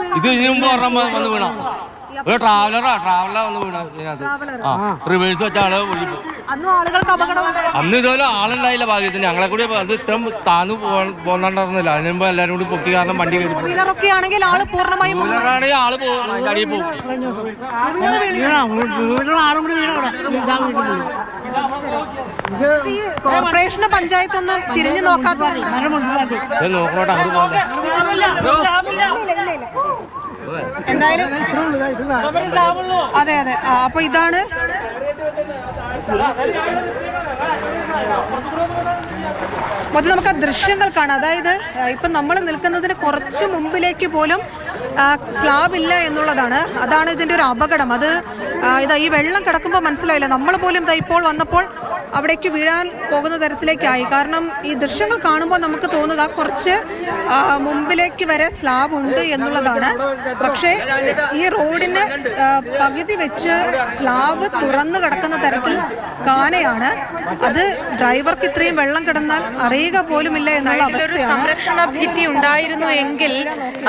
വീണു? ഇത് ഇതിനു മുമ്പ് ഒരെണ്ണം വന്ന് വീണ? ഒരു ട്രാവലറാ ട്രാവലറാ വന്ന് വീണ ഇതിനകത്ത്? ആ റിവേഴ്സ് വെച്ച ആൾ അന്നും ആളുകൾക്ക് അപകടമുണ്ടായി അന്ന് ഇതുപോലെ ആളുണ്ടായില്ല ഭാഗ്യത്തിന്. ഞങ്ങളെ കൂടി അത് ഇത്രയും താന്നു പോന്നില്ല അതിന് മുമ്പ് എല്ലാരും കൂടി പൊക്കി കാരണം വണ്ടി കയറി പോയി. വീലറൊക്കെ ആണെങ്കിൽ ആൾ പൂർണമായും ആണെങ്കിൽ ആൾ പോകും അതിന്റെ അടിയിൽ പോകും. ആളും കൂടി വീണ ഇതാ വീട്ടിൽ പോയി ഈ കോർപ്പറേഷന് പഞ്ചായത്തൊന്നും തിരിഞ്ഞു നോക്കാത്ത മരം മുനിസിപ്പാലിറ്റി ഇത് നോക്കണോട്ടെ അങ്ങോട്ട് പോകണ്ടേ എന്തായാലും അതെ അതെ. അപ്പോൾ അപ്പൊ ഇതാണ് മൊത്തം നമുക്ക് ആ ദൃശ്യങ്ങൾ കാണാം. അതായത് ഇപ്പം നമ്മൾ നിൽക്കുന്നതിന് കുറച്ച് മുമ്പിലേക്ക് പോലും സ്ലാബ് ഇല്ല എന്നുള്ളതാണ്. അതാണ് ഇതിന്റെ ഒരു അപകടം. അത് ഇതാ ഈ വെള്ളം കിടക്കുമ്പോൾ മനസ്സിലായില്ല. നമ്മൾ പോലും ഇതാ ഇപ്പോൾ വന്നപ്പോൾ അവിടേക്ക് വീഴാൻ പോകുന്ന തരത്തിലേക്കായി. കാരണം ഈ ദൃശ്യങ്ങൾ കാണുമ്പോൾ നമുക്ക് തോന്നുക കുറച്ച് മുമ്പിലേക്ക് വരെ സ്ലാബ് ഉണ്ട് എന്നുള്ളതാണ്. പക്ഷേ ഈ റോഡിന് പകുതി വെച്ച് സ്ലാബ് തുറന്നു കിടക്കുന്ന തരത്തിൽ കാനയാണ്. അത് ഡ്രൈവർക്ക് ഇത്രയും വെള്ളം കിടന്നാൽ അറിയുക പോലുമില്ല എന്നുള്ള അവസ്ഥയാണ്. സംരക്ഷണ ഭിത്തി ഉണ്ടായിരുന്നു എങ്കിൽ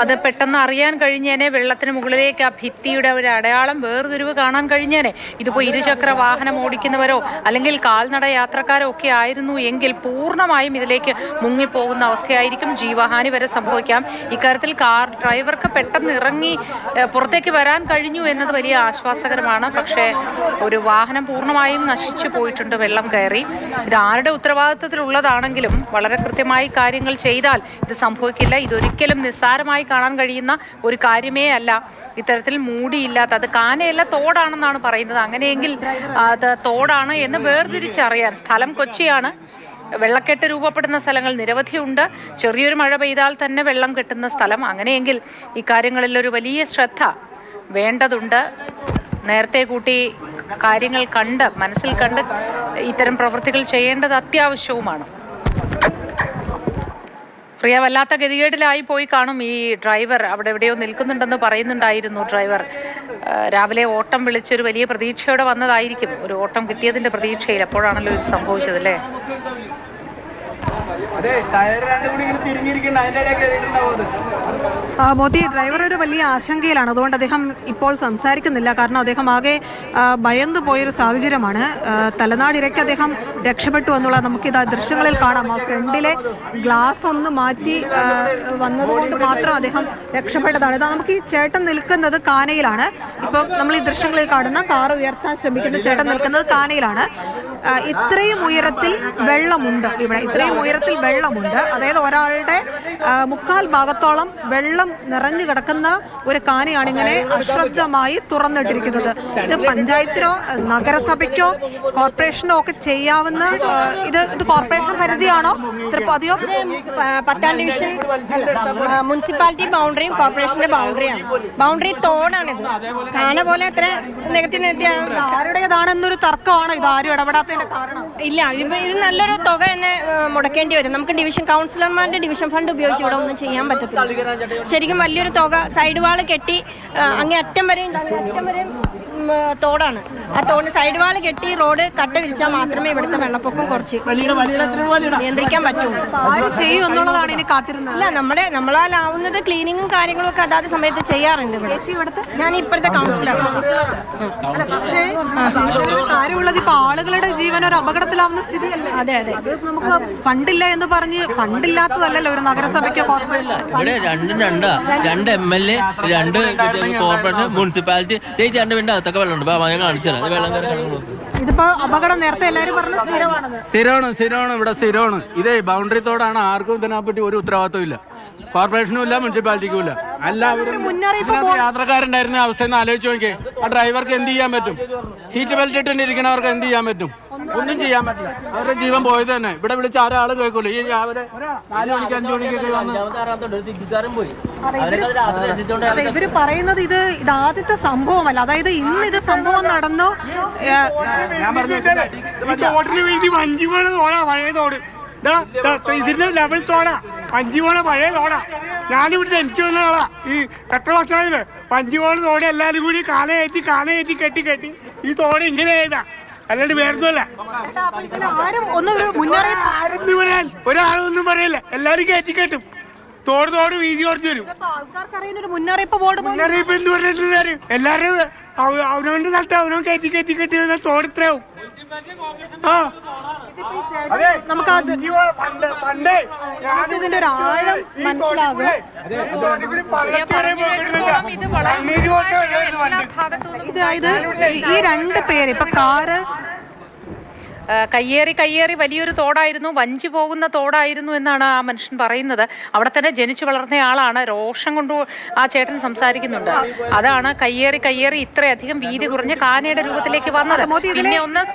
അത് പെട്ടെന്ന് അറിയാൻ കഴിഞ്ഞേനെ വെള്ളത്തിന് മുകളിലേക്ക് ആ ഭിത്തിയുടെ ഒരു അടയാളം വേർതിരിവ് കാണാൻ കഴിഞ്ഞേനെ. ഇതിപ്പോ ഇരുചക്ര വാഹനം ഓടിക്കുന്നവരോ അല്ലെങ്കിൽ കാൽനട യാത്രക്കാരോ ഒക്കെ ആയിരുന്നു എങ്കിൽ പൂർണമായും ഇതിലേക്ക് മുങ്ങിപ്പോകുന്ന അവസ്ഥയായിരിക്കും ജീവഹാനി വരെ സംഭവിക്കാം. ഇക്കാര്യത്തിൽ കാർ ഡ്രൈവർക്ക് പെട്ടെന്ന് ഇറങ്ങി പുറത്തേക്ക് വരാൻ കഴിഞ്ഞു എന്നത് വലിയ ആശ്വാസകരമാണ്. പക്ഷേ ഒരു വാഹനം പൂർണമായും നശിച്ചു പോയിട്ടുണ്ട് വെള്ളം കയറി. ഇത് ആരുടെ ഉത്തരവാദിത്തത്തിലുള്ളതാണെങ്കിലും വളരെ കൃത്യമായി കാര്യങ്ങൾ ചെയ്താൽ ഇത് സംഭവിക്കില്ല. ഇതൊരിക്കലും നിസ്സാരമായി കാണാൻ കഴിയുന്ന ഒരു കാര്യമേ അല്ല. ഇത്തരത്തിൽ മൂടിയില്ലാത്ത അത് കാനയല്ല തോടാണെന്നാണ് പറയുന്നത്. അങ്ങനെയെങ്കിൽ അത് തോടാണ് എന്ന് വേർതിരിച്ചറിയാൻ സ്ഥലം കൊച്ചിയാണ്. വെള്ളക്കെട്ട് രൂപപ്പെടുന്ന സ്ഥലങ്ങൾ നിരവധിയുണ്ട്. ചെറിയൊരു മഴ പെയ്താൽ തന്നെ വെള്ളം കെട്ടുന്ന സ്ഥലം. അങ്ങനെയെങ്കിൽ ഇക്കാര്യങ്ങളിൽ ഒരു വലിയ ശ്രദ്ധ വേണ്ടതുണ്ട്. നേരത്തെ കൂട്ടി കാര്യങ്ങൾ കണ്ട് മനസ്സിൽ കണ്ട് ഇത്തരം പ്രവൃത്തികൾ ചെയ്യേണ്ടത് അത്യാവശ്യവുമാണ്. പ്രിയ വല്ലാത്ത ഗതികേടിലായി പോയി കാണും ഈ ഡ്രൈവർ. അവിടെ എവിടെയോ നിൽക്കുന്നുണ്ടെന്ന് പറയുന്നുണ്ടായിരുന്നു ഡ്രൈവർ. രാവിലെ ഓട്ടം വിളിച്ചൊരു വലിയ പ്രതീക്ഷയോടെ വന്നതായിരിക്കും. ഒരു ഓട്ടം കിട്ടിയതിന്റെ പ്രതീക്ഷയിൽ അപ്പോഴാണല്ലോ ഇത് സംഭവിച്ചത് അല്ലേ അതെ ടയർ രണ്ടും കൂടി ഇങ്ങനെ തിരിഞ്ഞിരിക്കണ്ട അതിന്റെ ഇടയിൽ കയറിയിട്ടുണ്ടാവും അത് ആ, മോദി ഡ്രൈവർ ഒരു വലിയ ആശങ്കയിലാണ്. അതുകൊണ്ട് അദ്ദേഹം ഇപ്പോൾ സംസാരിക്കുന്നില്ല. കാരണം അദ്ദേഹം ആകെ ഭയന്നു പോയൊരു സാഹചര്യമാണ്. തലനാടിരയ്ക്ക് അദ്ദേഹം രക്ഷപ്പെട്ടു എന്നുള്ളത് നമുക്കിത് ആ ദൃശ്യങ്ങളിൽ കാണാം. ആ ഫ്രണ്ടിലെ ഗ്ലാസ് ഒന്ന് മാറ്റി വന്നതുകൊണ്ട് മാത്രം അദ്ദേഹം രക്ഷപ്പെട്ടതാണ്. ഇതാ നമുക്ക് ഈ ചേട്ടൻ നിൽക്കുന്നത് കാനയിലാണ്. ഇപ്പം നമ്മൾ ഈ ദൃശ്യങ്ങളിൽ കാണുന്ന കാർ ഉയർത്താൻ ശ്രമിക്കുന്ന ചേട്ടൻ നിൽക്കുന്നത് കാനയിലാണ്. ഇത്രയും ഉയരത്തിൽ വെള്ളമുണ്ട് ഇവിടെ. ഇത്രയും ഉയരത്തിൽ വെള്ളമുണ്ട്. അതായത് ഒരാളുടെ മുക്കാൽ ഭാഗത്തോളം വെള്ളം നിറഞ്ഞു കിടക്കുന്ന ഒരു കാനയാണ് ഇങ്ങനെ അശ്രദ്ധമായി തുറന്നിട്ടിരിക്കുന്നത്. ഇത് പഞ്ചായത്തിനോ നഗരസഭയ്ക്കോ കോർപ്പറേഷനോ ഒക്കെ ചെയ്യാവുന്ന ഇത് ഇത് കോർപ്പറേഷൻ പരിധിയാണോ? തൃപ്പതിയോ പതിയോ പത്താം ഡിവിഷൻ മുനിസിപ്പാലിറ്റി ബൗണ്ടറിയും കോർപ്പറേഷന്റെ ബൗണ്ടറിയാണ്. ബൗണ്ടറി തോടാണിത്. കാണ പോലെ അത്ര നികത്തി നികത്തി ആരുടേതാണെന്നൊരു തർക്കമാണ്. ഇത് ആരും ഇല്ല ഇത് ഇത് നല്ലൊരു തുക തന്നെ മുടക്കേണ്ടി വരും. നമുക്ക് ഡിവിഷൻ കൗൺസിലർമാരുടെ ഡിവിഷൻ ഫണ്ട് ഉപയോഗിച്ച് ഇവിടെ ഒന്നും ചെയ്യാൻ പറ്റത്തില്ല. ശരിക്കും വലിയൊരു തുക സൈഡ് വാൾ കെട്ടി അങ്ങേ അറ്റം വരെ ഉണ്ട് അങ്ങേ അറ്റം വരെ തോടാണ്. ആ തോടിന് സൈഡ് വാൾ കെട്ടി റോഡ് കട്ട വിരിച്ചാൽ മാത്രമേ ഇവിടുത്തെ വെള്ളപ്പൊക്കം കുറച്ച് നിയന്ത്രിക്കാൻ പറ്റുള്ളൂ. ചെയ്യും എന്നുള്ളതാണ് ഇനി കാത്തിരുന്നത്. അല്ല നമ്മുടെ നമ്മളാലാവുന്നത് ക്ലീനിങ്ങും കാര്യങ്ങളും ഒക്കെ അതാത് സമയത്ത് ചെയ്യാറുണ്ട് ഇവിടെ. ഞാൻ ഇപ്പോഴത്തെ കൗൺസിലറാണ് പക്ഷേ ഇതിലൊരു കാര്യമുള്ളത് ഇപ്പൊ ആളുകളുടെ ജീവൻ ഒരു അപകടത്തിലാവുന്ന സ്ഥിതിയല്ലേ? അതെ അതെ. അത് നമുക്ക് ഫണ്ടില്ല എന്ന് പറഞ്ഞ് ഫണ്ടില്ലാത്തതല്ലല്ലോ ഒരു നഗരസഭയ്ക്ക് ഇവിടെ രണ്ടും രണ്ടാ. രണ്ട് എം എൽ എ രണ്ട് കോർപ്പറേഷൻ മുനിസിപ്പാലിറ്റി ചേച്ചി രണ്ട് വീടിന്റെ അകത്തൊക്കെ വെള്ളമുണ്ട്. ഉണ്ട് ഞാൻ കാണിച്ചു തരാം. വെള്ളം കയറി കിടക്കുന്നു ഇതിപ്പോ അപകടം നേരത്തെ എല്ലാരും പറഞ്ഞു സ്ഥിരമാണെന്ന് സ്ഥിരമാണ് സ്ഥിരമാണ്. ഇവിടെ സ്ഥിരമാണ്. ഇതേ ബൗണ്ടറി തോടാണ്. ആർക്കും ഇതിനെപ്പറ്റി ഒരു ഉത്തരവാദിത്വം ഇല്ല. കോർപ്പറേഷനും ഇല്ല മുനിസിപ്പാലിറ്റിക്കും ഇല്ല എല്ലാവരും യാത്രക്കാരുണ്ടായിരുന്ന അവസ്ഥ ഒന്ന് ആലോചിച്ച് നോക്കിയേ ആ ഡ്രൈവർക്ക് എന്ത് ചെയ്യാൻ പറ്റും സീറ്റ് ബെൽറ്റ് ഇട്ടിരിക്കണവർക്ക് എന്ത് ചെയ്യാൻ പറ്റും ഒന്നും ചെയ്യാൻ പറ്റില്ല അവരുടെ ജീവൻ പോയത് തന്നെ ഇവിടെ വിളിച്ച് ആരാളും കേൾക്കൂല ഈ രാവിലെ നാല് മണിക്ക് അഞ്ചു മണിക്കൊക്കെ വന്ന് ഇവർ പറയുന്നത് ഇത് ഇത് ആദ്യത്തെ സംഭവമല്ല അതായത് ഇന്ന് ഇത് സംഭവം നടന്നു ഞാൻ പറഞ്ഞു വഞ്ചിമോള തോടാ പഴയ തോട് ഇതാ, ഇതാ, ഇതിന്റെ ലെവൽ തോടാ വഞ്ചിമോള പഴയ തോടാ ഞാനിവിടെ ജനിച്ചു വന്ന ആളാ. ഈ എത്ര വർഷമായില്ലേ? വഞ്ചിമോള തോട് എല്ലാവരും കൂടി കാലയേറ്റി കാലയേറ്റി കെട്ടി കെട്ടി. ഈ തോട് ഇങ്ങനെ ചെയ്താ അല്ലാണ്ട് വേറൊന്നുമല്ല. ആരും പറയാൻ ഒരാളൊന്നും പറയില്ല. എല്ലാരും കയറ്റി കെട്ടും. തോട് തോട് വീതി കുറച്ച് വരും. മുന്നറിയിപ്പ് ബോർഡ് മുന്നറിയിപ്പ് എന്ത് പറഞ്ഞിട്ടുണ്ടാര് എല്ലാരും അവ- അവനവന്റെ സ്ഥലത്ത് അവനവൻ കയറ്റി കയറ്റി കെട്ടി തോട് ഇത്രയാവും. ആ. അതെ നമുക്ക് അത് അഞ്ച് വോളം പണ്ട് പണ്ടേ ഇതിന്റെ ഒരു ആഴം മനസ്സിലാകും. ഈ രണ്ട് പേര് ഇപ്പൊ കാറ് കയ്യേറി കയ്യേറി വലിയൊരു തോടായിരുന്നു. വഞ്ചി പോകുന്ന തോടായിരുന്നു എന്നാണ് ആ മനുഷ്യൻ പറയുന്നത്. അവിടെ തന്നെ ജനിച്ചു വളർന്ന ആളാണ്. രോഷം കൊണ്ട് ആ ചേട്ടൻ സംസാരിക്കുന്നുണ്ട്. അതാണ് കയ്യേറി കയ്യേറി ഇത്രയധികം വീതി കുറഞ്ഞ് കാനയുടെ രൂപത്തിലേക്ക് വന്നത്. പിന്നെ ഒന്ന്